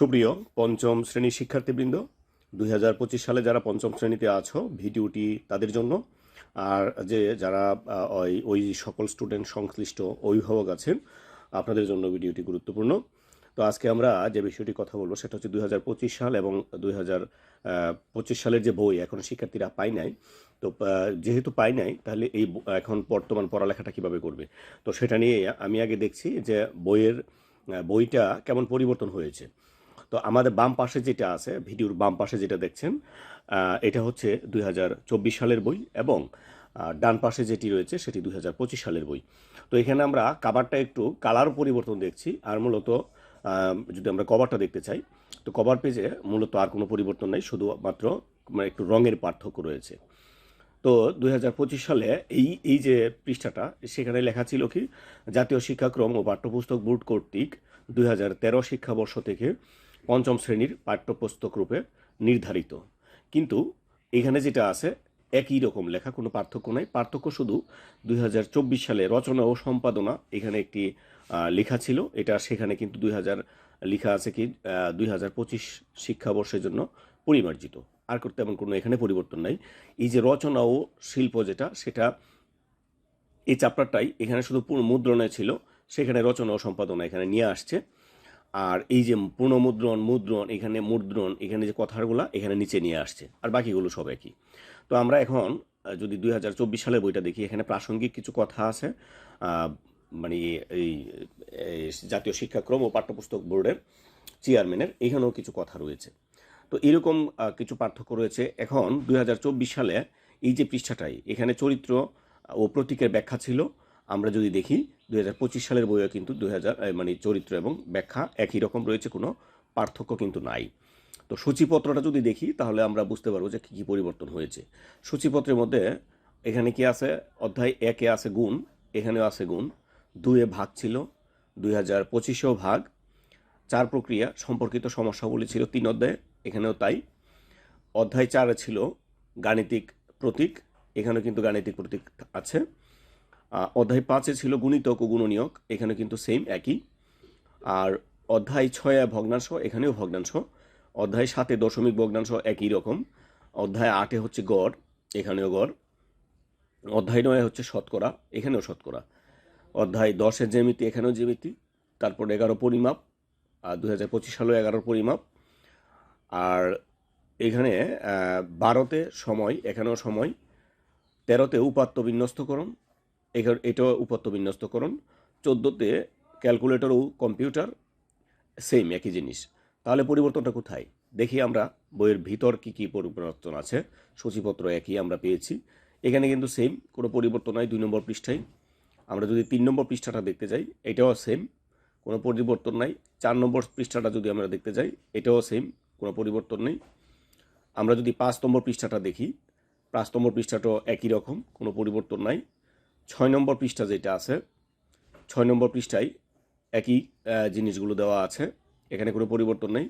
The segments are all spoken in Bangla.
সুপ্রিয় পঞ্চম শ্রেণির শিক্ষার্থীবৃন্দ, দুই হাজার পঁচিশ সালে যারা পঞ্চম শ্রেণীতে আছো, ভিডিওটি তাদের জন্য। আর যে যারা ওই ওই সকল স্টুডেন্ট সংশ্লিষ্ট অভিভাবক আছেন, আপনাদের জন্য ভিডিওটি গুরুত্বপূর্ণ। তো আজকে আমরা যে বিষয়টি কথা বলব, সেটা হচ্ছে দুই হাজার পঁচিশ সাল এবং দুই হাজার পঁচিশ সালের যে বই, এখন শিক্ষার্থীরা পায় নাই। তো যেহেতু পায় নাই, তাহলে এই এখন বর্তমান পড়ালেখাটা কীভাবে করবে? তো সেটা নিয়ে আমি আগে দেখছি যে বইয়ের বইটা কেমন পরিবর্তন হয়েছে। তো আমাদের বাম পাশে যেটা আছে, ভিডিওর বাম পাশে যেটা দেখছেন এটা হচ্ছে দুই হাজার চব্বিশ সালের বই এবং ডান পাশে যেটি রয়েছে সেটি দুই হাজার পঁচিশ সালের বই। তো এখানে আমরা কাভারটা একটু কালার পরিবর্তন দেখছি আর মূলত যদি আমরা কভারটা দেখতে চাই, তো কভার পেজে মূলত আর কোনো পরিবর্তন নেই, শুধুমাত্র মানে একটু রঙের পার্থক্য রয়েছে। তো দুই হাজার পঁচিশ সালে এই এই যে পৃষ্ঠাটা, সেখানে লেখা ছিল কি, জাতীয় শিক্ষাক্রম ও পাঠ্যপুস্তক বোর্ড কর্তৃক দুই হাজার তেরো শিক্ষাবর্ষ থেকে পঞ্চম শ্রেণির পাঠ্যপুস্তক রূপে নির্ধারিত। কিন্তু এখানে যেটা আছে, একই রকম লেখা, কোনো পার্থক্য নাই। পার্থক্য শুধু দুই হাজার চব্বিশ সালে রচনা ও সম্পাদনা এখানে একটি লেখা ছিল। এটা সেখানে কিন্তু দুই হাজার, লেখা আছে কি দুই হাজার পঁচিশ শিক্ষাবর্ষের জন্য পরিমার্জিত। আর করতে তেমন কোনো এখানে পরিবর্তন নাই। এই যে রচনা ও শিল্প যেটা, সেটা এই চ্যাপ্টারটাই এখানে শুধু মুদ্রণে ছিল। সেখানে রচনা ও সম্পাদনা এখানে নিয়ে আসছে। আর এই যে পুনঃমুদ্রণ মুদ্রণ, এখানে মুদ্রণ, এখানে যে কথাগুলো, এখানে নিচে নিয়ে আসছে। আর বাকিগুলো সব একই। তো আমরা এখন যদি দুই হাজার চব্বিশ সালের বইটা দেখি, এখানে প্রাসঙ্গিক কিছু কথা আছে। মানে এই এই জাতীয় শিক্ষাক্রম ও পাঠ্যপুস্তক বোর্ডের চেয়ারম্যানের এখানেও কিছু কথা রয়েছে। তো এরকম কিছু পার্থক্য রয়েছে। এখন দুই হাজার চব্বিশ সালে এই যে পৃষ্ঠাটাই, এখানে চরিত্র ও প্রতীকের ব্যাখ্যা ছিল। আমরা যদি দেখি, দুই হাজার পঁচিশ সালের বইয়ে কিন্তু দুই হাজার মানে চরিত্র এবং ব্যাখ্যা একই রকম রয়েছে, কোনো পার্থক্য কিন্তু নাই। তো সূচিপত্রটা যদি দেখি, তাহলে আমরা বুঝতে পারব যে কী কী পরিবর্তন হয়েছে। সূচিপত্রের মধ্যে এখানে কি আছে? অধ্যায় একে আছে গুণ, এখানেও আছে গুণ। দুয়ে ভাগ ছিল, দুই হাজার পঁচিশেও ভাগ। চার প্রক্রিয়া, সম্পর্কিত সমস্যাগুলি ছিল তিন অধ্যায়ে, এখানেও তাই। অধ্যায় চারে ছিল গাণিতিক প্রতীক, এখানেও কিন্তু গাণিতিক প্রতীক আছে। অধ্যায় পাঁচে ছিল গুণিতক ও গুণনীয়ক, এখানে কিন্তু সেম একই। আর অধ্যায় ছয়ে ভগ্নাংশ, এখানেও ভগ্নাংশ। অধ্যায় সাতে দশমিক ভগ্নাংশ একই রকম। অধ্যায় আটে হচ্ছে গড়, এখানেও গড়। অধ্যায় নয় হচ্ছে শতকরা, এখানেও শতকরা। অধ্যায় দশের জ্যামিতি, এখানেও জ্যামিতি। তারপর এগারো পরিমাপ, আর দু হাজার পঁচিশ সালেও এগারোর পরিমাপ। আর এখানে বারোতে সময়, এখানেও সময়। তেরোতে উপাত্ত বিন্যস্তকরণ এখানে এটাও উপাত্ত বিন্যস্তকরণ চোদ্দোতে ক্যালকুলেটর ও কম্পিউটার, সেম একই জিনিস। তাহলে পরিবর্তনটা কোথায়? দেখি আমরা বইয়ের ভিতর কি কি পরিবর্তন আছে। সূচিপত্র একই আমরা পেয়েছি। এখানে কিন্তু সেম, কোনো পরিবর্তন নাই, দুই নম্বর পৃষ্ঠায়। আমরা যদি তিন নম্বর পৃষ্ঠাটা দেখতে যাই, এটাও সেম, কোনো পরিবর্তন নাই। চার নম্বর পৃষ্ঠাটা যদি আমরা দেখতে যাই, এটাও সেম, কোনো পরিবর্তন নেই। আমরা যদি পাঁচ নম্বর পৃষ্ঠাটা দেখি, পাঁচ নম্বর পৃষ্ঠাটাও একই রকম, কোনো পরিবর্তন নাই। ছয় নম্বর পৃষ্ঠা যেটা আছে, ছয় নম্বর পৃষ্ঠায় একই জিনিসগুলো দেওয়া আছে। এখানে কোনো পরিবর্তন নেই।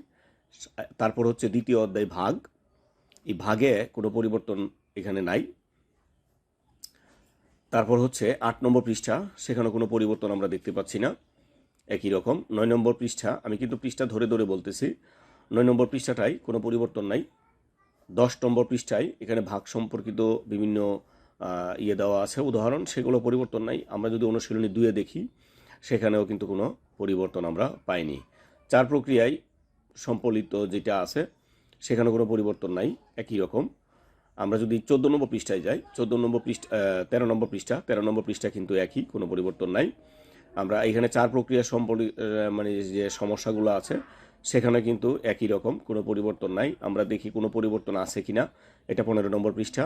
তারপর হচ্ছে দ্বিতীয় অধ্যায়, ভাগ। এই ভাগে কোনো পরিবর্তন এখানে নাই। তারপর হচ্ছে আট নম্বর পৃষ্ঠা সেখানে কোনো পরিবর্তন আমরা দেখতে পাচ্ছি না। একই রকম। নয় নম্বর পৃষ্ঠা, আমি কিন্তু পৃষ্ঠা ধরে ধরে বলতেছি, নয় নম্বর পৃষ্ঠাটাই কোনো পরিবর্তন নাই। দশ নম্বর পৃষ্ঠায় এখানে ভাগ সম্পর্কিত বিভিন্ন ইয়ে দেওয়া আছে। উদাহরণ সেগুলো পরিবর্তন নাই। আমরা যদি অনুশীলনী দুয়ে দেখি সেখানেও কিন্তু কোনো পরিবর্তন আমরা পাইনি। চার প্রক্রিয়ায় সম্পলিত যেটা আছে সেখানে কোনো পরিবর্তন নাই একই রকম। আমরা যদি চোদ্দ নম্বর পৃষ্ঠায় যাই চোদ্দ নম্বর পৃষ্ঠা তেরো নম্বর পৃষ্ঠা তেরো নম্বর পৃষ্ঠা কিন্তু একই কোনো পরিবর্তন নাই। আমরা এখানে চার প্রক্রিয়া আহ, মানে যে সমস্যাগুলো আছে সেখানে কিন্তু একই রকম কোনো পরিবর্তন নাই। আমরা দেখি কোনো পরিবর্তন আছে কিনা এটা পনেরো নম্বর পৃষ্ঠা।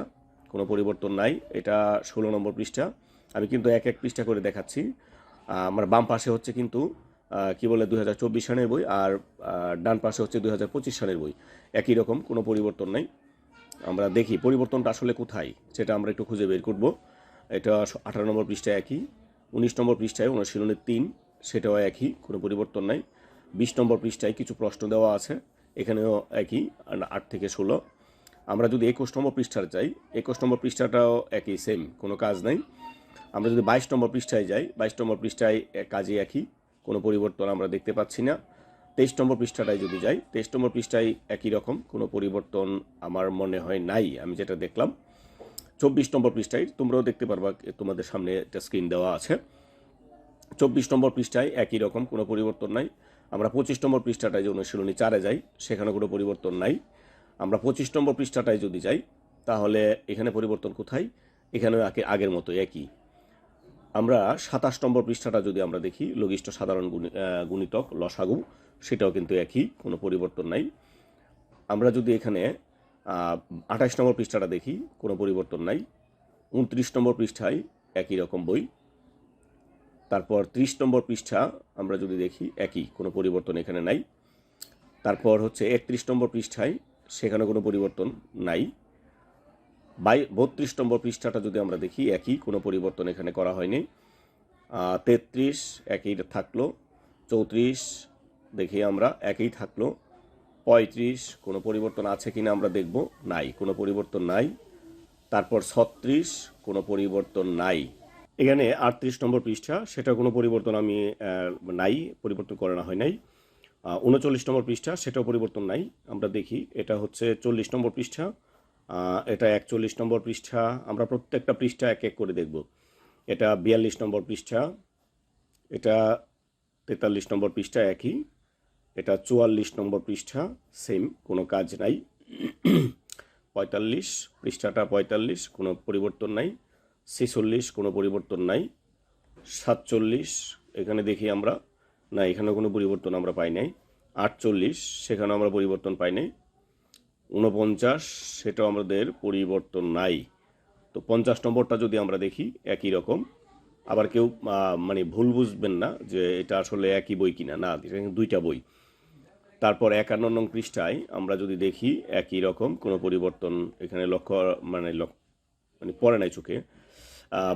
কোনো পরিবর্তন নাই। এটা ষোলো নম্বর পৃষ্ঠা। আমি কিন্তু এক এক পৃষ্ঠা করে দেখাচ্ছি। আমার বাম পাশে হচ্ছে কিন্তু কি বলে দু হাজার চব্বিশ সালের বই আর ডান পাশে হচ্ছে দু হাজার পঁচিশ সালের বই। একই রকম, কোনো পরিবর্তন নাই। আমরা দেখি, পরিবর্তনটা আসলে কোথায়, সেটা আমরা একটু খুঁজে বের করব। এটা আঠারো নম্বর পৃষ্ঠায় একই, উনিশ নম্বর পৃষ্ঠায় অনুশীলনের তিন, সেটাও একই, কোনো পরিবর্তন নাই। বিশ নম্বর পৃষ্ঠায় কিছু প্রশ্ন দেওয়া আছে, এখানেও একই, আট থেকে ষোলো। আমরা যদি একুশ নম্বর পৃষ্ঠার যাই, একুশ নম্বর পৃষ্ঠাটাও একই সেম কোনো কাজ নাই। আমরা যদি বাইশ নম্বর পৃষ্ঠায় যাই, বাইশ নম্বর পৃষ্ঠায় কাজে একই, কোনো পরিবর্তন আমরা দেখতে পাচ্ছি না। তেইশ নম্বর পৃষ্ঠাটায় যদি যাই, তেইশ নম্বর পৃষ্ঠায় একই রকম, কোনো পরিবর্তন আমার মনে হয় নাই, আমি যেটা দেখলাম। চব্বিশ নম্বর পৃষ্ঠায়, তোমরাও দেখতে পারবা, তোমাদের সামনে একটা স্ক্রিন দেওয়া আছে। চব্বিশ নম্বর পৃষ্ঠায় একই রকম, কোনো পরিবর্তন নাই। আমরা পঁচিশ নম্বর পৃষ্ঠাটায় যে অনুশীলনী চারে যাই, সেখানে কোনো পরিবর্তন নাই। আমরা পঁচিশ নম্বর পৃষ্ঠাটায় যদি যাই, তাহলে এখানে পরিবর্তন কোথায়? এখানে আগে- আগের মতো একই। আমরা সাতাশ নম্বর পৃষ্ঠাটা যদি আমরা দেখি, লঘিষ্ঠ সাধারণ গুণি- গুণিতক লসাগু, সেটাও কিন্তু একই, কোনো পরিবর্তন নাই। আমরা যদি এখানে আঠাশ নম্বর পৃষ্ঠাটা দেখি, কোনো পরিবর্তন নাই। উনত্রিশ নম্বর পৃষ্ঠায় একই রকম বই। তারপর ত্রিশ নম্বর পৃষ্ঠা আমরা যদি দেখি, একই, কোনো পরিবর্তন এখানে নাই। তারপর হচ্ছে একত্রিশ নম্বর পৃষ্ঠায় সেখানে কোনো পরিবর্তন নাই। বাই বত্রিশ নম্বর পৃষ্ঠাটা যদি আমরা দেখি, একই কোনো পরিবর্তন এখানে করা হয়নি। তেত্রিশ একই থাকল, চৌত্রিশ দেখি আমরা একই থাকল, পঁয়ত্রিশ কোনো পরিবর্তন আছে কি না আমরা দেখব, নাই, কোনো পরিবর্তন নাই। তারপর ছত্রিশ কোনো পরিবর্তন নাই। এখানে আটত্রিশ নম্বর পৃষ্ঠা সেটা কোনো পরিবর্তন আমি নাই, পরিবর্তন করে না হয় নাই। উনচল্লিশ নম্বর পৃষ্ঠা, সেটাও পরিবর্তন নাই, আমরা দেখি, এটা হচ্ছে চল্লিশ নম্বর পৃষ্ঠা এটা একচল্লিশ নম্বর পৃষ্ঠা, আমরা প্রত্যেকটা পৃষ্ঠা এক এক করে দেখব। এটা বিয়াল্লিশ নম্বর পৃষ্ঠা, এটা তেতাল্লিশ নম্বর পৃষ্ঠা একই, এটা চুয়াল্লিশ নম্বর পৃষ্ঠা সেম কোনো কাজ নাই। পঁয়তাল্লিশ, পৃষ্ঠাটা পঁয়তাল্লিশ, কোনো পরিবর্তন নাই। ছেচল্লিশ, কোনো পরিবর্তন নাই। সাতচল্লিশ, এখানে দেখি আমরা না এখানে কোনো পরিবর্তন আমরা পাই নাই। আটচল্লিশ সেখানে আমরা পরিবর্তন পাই নাই। ঊনপঞ্চাশ, সেটাও আমাদের পরিবর্তন নাই। তো পঞ্চাশ নম্বরটা যদি আমরা দেখি, একই রকম। আবার কেউ মানে ভুল বুঝবেন না যে এটা আসলে একই বই কিনা। না দুইটা বই। তারপর একান্ন নং পৃষ্ঠায় আমরা যদি দেখি, একই রকম, কোনো পরিবর্তন এখানে লক্ষ্য মানে মানে পড়ে নাই চোখে।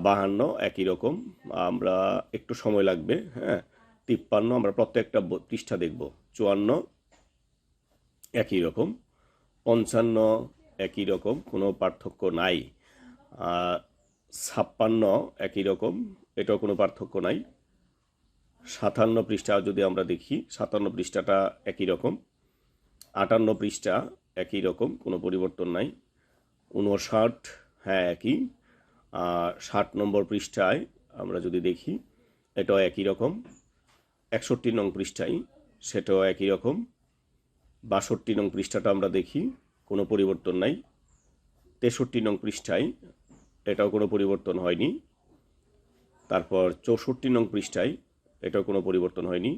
বাহান্ন, একই রকম। আমরা একটু সময় লাগবে হ্যাঁ? তিপ্পান্ন, আমরা প্রত্যেকটা পৃষ্ঠা দেখব। চুয়ান্ন, একই রকম। পঞ্চান্ন, একই রকম, কোনো পার্থক্য নাই। ছাপ্পান্ন, একই রকম, এটাও কোনো পার্থক্য নাই। সাতান্ন পৃষ্ঠা যদি আমরা দেখি, সাতান্ন পৃষ্ঠাটা একই রকম। আটান্ন পৃষ্ঠা একই রকম, কোনো পরিবর্তন নাই। উনষাট হ্যাঁ একই। ষাট নম্বর পৃষ্ঠায় আমরা যদি দেখি, এটাও একই রকম। একষট্টি নং পৃষ্ঠায় সেটাও একই রকম। বাষট্টি নং পৃষ্ঠাটা আমরা দেখি, কোনো পরিবর্তন নাই। তেষট্টি নং পৃষ্ঠায় এটাও কোনো পরিবর্তন হয়নি। তারপর চৌষট্টি নং পৃষ্ঠায় এটাও কোনো পরিবর্তন হয়নি।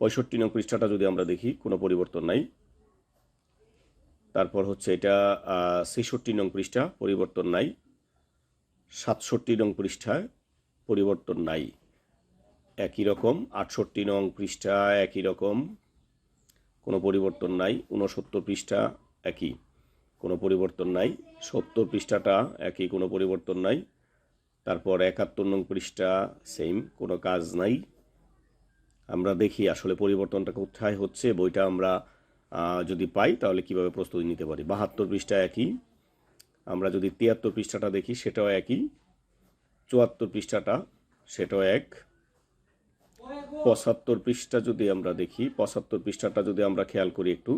পঁয়ষট্টি নং পৃষ্ঠাটা যদি আমরা দেখি, কোনো পরিবর্তন নাই। তারপর হচ্ছে এটা ছেষট্টি নং পৃষ্ঠা, পরিবর্তন নাই। সাতষট্টি নং পৃষ্ঠায় পরিবর্তন নাই। একই রকম, আটষট্টি নং পৃষ্ঠা একই রকম, কোনো পরিবর্তন নাই, ঊনসত্তর পৃষ্ঠা একই, কোনো পরিবর্তন নাই, সত্তর পৃষ্ঠাটা একই, কোনো পরিবর্তন নাই, তারপর একাত্তর নং পৃষ্ঠা সেম কোনো কাজ নাই। আমরা দেখি আসলে পরিবর্তনটা কোথায় হচ্ছে, বইটা আমরা যদি পাই তাহলে কীভাবে প্রস্তুতি নিতে পারি। বাহাত্তর পৃষ্ঠা একই, আমরা যদি তিয়াত্তর পৃষ্ঠাটা দেখি সেটাও একই, চুয়াত্তর পৃষ্ঠাটা সেটাও এক পঁচাত্তর পৃষ্ঠা যদি আমরা দেখি, পঁচাত্তর পৃষ্ঠাটা যদি আমরা খেয়াল করি একটু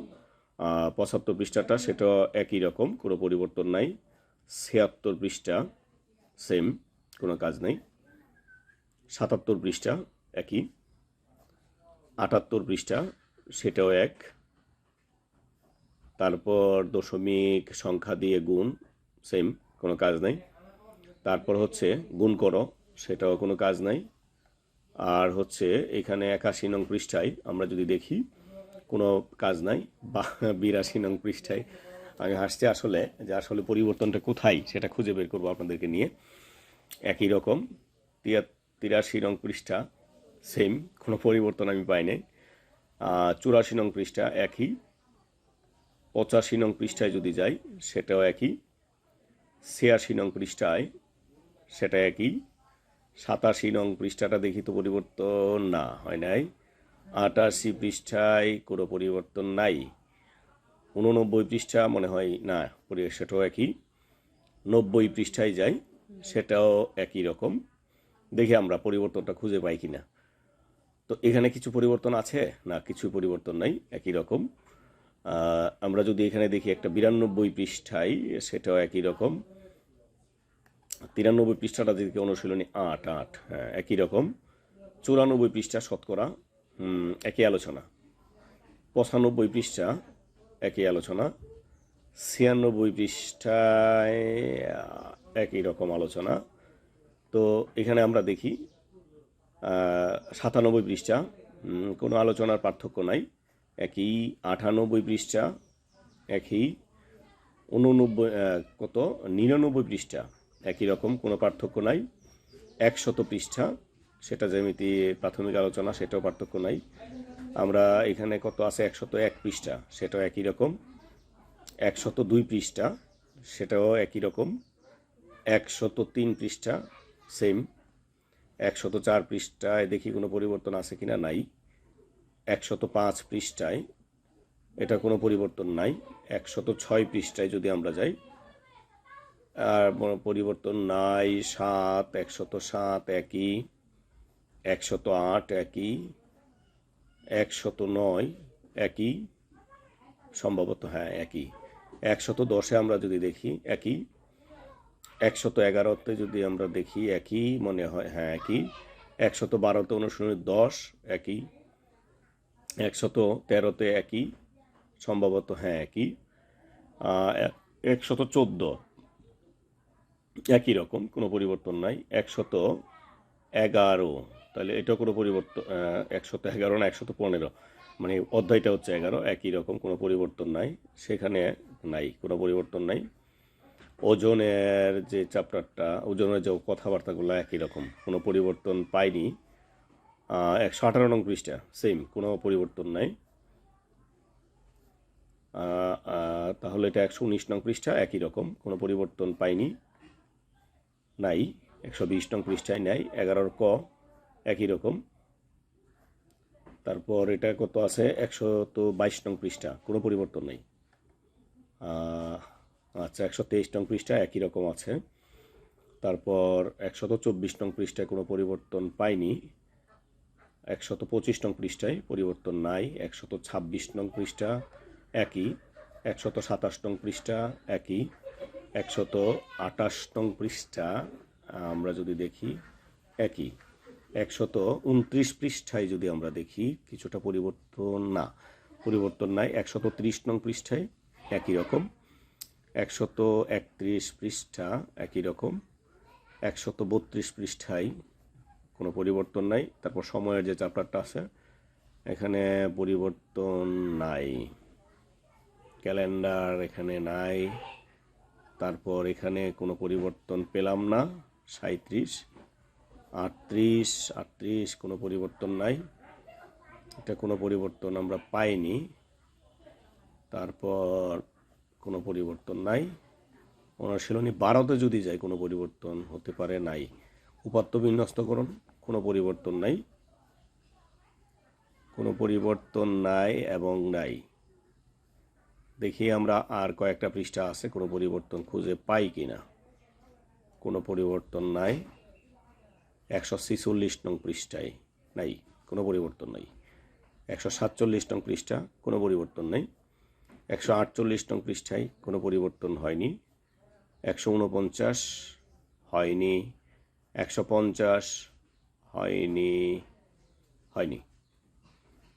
পঁচাত্তর পৃষ্ঠাটা সেটাও একই রকম, কোনো পরিবর্তন নাই, ছিয়াত্তর পৃষ্ঠা সেম কোনো কাজ নেই, সাতাত্তর পৃষ্ঠা একই, আটাত্তর পৃষ্ঠা সেটাও এক, তারপর দশমিক সংখ্যা দিয়ে গুণ সেম কোনো কাজ নাই, তারপর হচ্ছে গুণ করো, সেটাও কোনো কাজ নাই আর হচ্ছে এখানে একাশি নং পৃষ্ঠায় আমরা যদি দেখি, কোনো কাজ নাই, বা বিরাশি নং পৃষ্ঠায়। আমি হাসছি আসলে যে আসলে পরিবর্তনটা কোথায় সেটা খুঁজে বের করব আপনাদেরকে নিয়ে। একই রকম, তিয়া, তিরাশি নং পৃষ্ঠা সেম কোনো পরিবর্তন আমি পাই নাই। চুরাশি নং পৃষ্ঠা একই, পঁচাশি নং পৃষ্ঠায় যদি যাই সেটাও একই, ছিয়াশি নং পৃষ্ঠায় সেটা একই সাতাশি নং পৃষ্ঠাটা দেখি তো পরিবর্তন না, হয় নাই? আটাশি পৃষ্ঠায় কোনো পরিবর্তন নাই। উননব্বই পৃষ্ঠা মনে হয় না সেটাও একই। নব্বই পৃষ্ঠায় যাই, সেটাও একই রকম। দেখি আমরা পরিবর্তনটা খুঁজে পাই কি না তো এখানে কিছু পরিবর্তন আছে? না, কিছু পরিবর্তন নাই, একই রকম। আমরা যদি এখানে দেখি একটা বিরানব্বই পৃষ্ঠায়, সেটাও একই রকম। তিরানব্বই পৃষ্ঠাটা দিকে অনুশীলনী আট আট হ্যাঁ একই রকম। চুরানব্বই পৃষ্ঠা শতকরা একই আলোচনা। পঁচানব্বই পৃষ্ঠা, একই আলোচনা। ছিয়ানব্বই পৃষ্ঠায় একই রকম আলোচনা। তো এখানে আমরা দেখি সাতানব্বই পৃষ্ঠা কোনো আলোচনার পার্থক্য নাই। একই আটানব্বই পৃষ্ঠা, একই উননব্বই কত? নিরানব্বই পৃষ্ঠা। একই রকম, কোনো পার্থক্য নাই। একশত পৃষ্ঠা, সেটা যেমিতি প্রাথমিক আলোচনা, সেটাও পার্থক্য নাই। আমরা এখানে কত আছে? একশত এক পৃষ্ঠা, সেটাও একই রকম। একশত দুই পৃষ্ঠা, সেটাও একই রকম। একশত তিন পৃষ্ঠা সেম একশত চার পৃষ্ঠায় দেখি কোনো পরিবর্তন আছে কিনা? নাই। একশত পাঁচ পৃষ্ঠায়, এটা কোনো পরিবর্তন নাই। একশত ছয় পৃষ্ঠায় যদি আমরা যাই পরিবর্তন নাই, সাত, একশত সাত একই, একশত আট একই, একশত নয় একই, সম্ভবত হ্যাঁ একই। একশত দশে আমরা যদি দেখি একই, একশত এগারোতে যদি আমরা দেখি একই, মনে হয় হ্যাঁ একই, একশত বারোতে অনুশীলনী দশ একই, একশত তেরোতে একই, সম্ভবত হ্যাঁ একই এক- একশত চোদ্দ একই রকম, কোনো পরিবর্তন নাই। একশত এগারো, তাহলে এটা কোনো পরিবর্তন একশত এগারো না, একশত পনেরো। মানে অধ্যায়টা হচ্ছে এগারো, একই রকম, কোনো পরিবর্তন নাই। সেখানে নাই, কোনো পরিবর্তন নাই। ওজনের যে চ্যাপ্টারটা ওজনের যে কথাবার্তাগুলো একই রকম, কোনো পরিবর্তন পাইনি। একশো আঠারো নং পৃষ্ঠা সেম কোনো পরিবর্তন নাই। তাহলে এটা একশো উনিশ নং পৃষ্ঠা, একই রকম, কোনো পরিবর্তন পাইনি। নাই, একশো বিশ নং পৃষ্ঠায় নাই, এগারোর ক একই রকম। তারপর এটা কত আছে? একশো তো বাইশ নং পৃষ্ঠা, কোনো পরিবর্তন নেই। আচ্ছা একশো তেইশ নং পৃষ্ঠা একই রকম আছে। তারপর একশত চব্বিশ নং পৃষ্ঠায় কোনো পরিবর্তন পাইনি। একশত পঁচিশ নং পৃষ্ঠায় পরিবর্তন নাই। একশত ছাব্বিশ নং পৃষ্ঠা একই। একশত সাতাশ নং পৃষ্ঠা একই। একশত আটাশ নং পৃষ্ঠা, আমরা যদি দেখি, একই। একশত উনত্রিশ পৃষ্ঠায় যদি আমরা দেখি, কিছুটা পরিবর্তন না, পরিবর্তন নাই, একশত ত্রিশ নং পৃষ্ঠায় একই রকম। একশত একত্রিশ পৃষ্ঠা একই রকম। একশত বত্রিশ পৃষ্ঠায় কোনো পরিবর্তন নাই, তারপর সময়ের যে চ্যাপ্টারটা আছে, এখানে পরিবর্তন নাই। ক্যালেন্ডার এখানে নাই। তারপর এখানে কোনো পরিবর্তন পেলাম না সাঁত্রিশ আটত্রিশ আটত্রিশ কোনো পরিবর্তন নাই। এটা কোনো পরিবর্তন আমরা পাইনি। তারপর কোনো পরিবর্তন নাই। অনুশীলনী বারোতে যদি যায় কোনো পরিবর্তন হতে পারে নাই। উপাত্ত বিন্যস্তকরণ, কোনো পরিবর্তন নাই। কোনো পরিবর্তন নাই এবং নাই। দেখি আমরা আর কয়েকটা পৃষ্ঠা আছে, কোনো পরিবর্তন খুঁজে পাই কি না কোনো পরিবর্তন নাই। একশো ছিচল্লিশ নং পৃষ্ঠায় নাই, কোনো পরিবর্তন নাই। একশো সাতচল্লিশ নং পৃষ্ঠা, কোনো পরিবর্তন নেই। একশো আটচল্লিশ নং পৃষ্ঠায় কোনো পরিবর্তন হয়নি। একশো উনপঞ্চাশ হয়নি। একশো পঞ্চাশ হয়নি। হয়নি।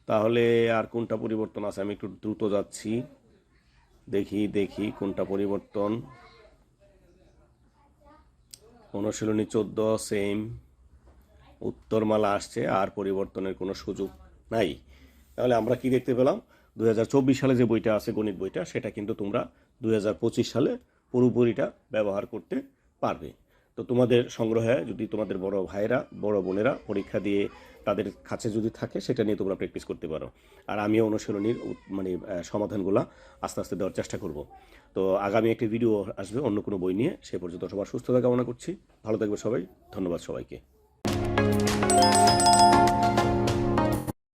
তাহলে আর কোনটা পরিবর্তন আছে? আমি একটু দ্রুত যাচ্ছি। দেখি দেখি কোনটা পরিবর্তন। অনুশীলনী চোদ্দ সেম উত্তরমালা আসছে, আর পরিবর্তনের কোনো সুযোগ নাই। তাহলে আমরা কি দেখতে পেলাম? দুই হাজার চব্বিশ সালে যে বইটা আছে, গণিত বইটা, সেটা কিন্তু তোমরা দুই হাজার পঁচিশ সালে পুরোপুরিটা ব্যবহার করতে পারবে। তো তোমাদের সংগ্রহে, যদি তোমাদের বড় ভাইরা বড় বোনেরা পরীক্ষা দিয়ে তাদের কাছে যদি থাকে, সেটা নিয়ে তোমরা প্র্যাকটিস করতে পারো। আর আমিও অনুশীলনীর মানে সমাধানগুলো আস্তে আস্তে দেওয়ার চেষ্টা করব। তো আগামী একটি ভিডিও আসবে, অন্য কোনো বই নিয়ে। সে পর্যন্ত সবার সুস্থতা কামনা করছি। ভালো থাকবে সবাই। ধন্যবাদ সবাইকে।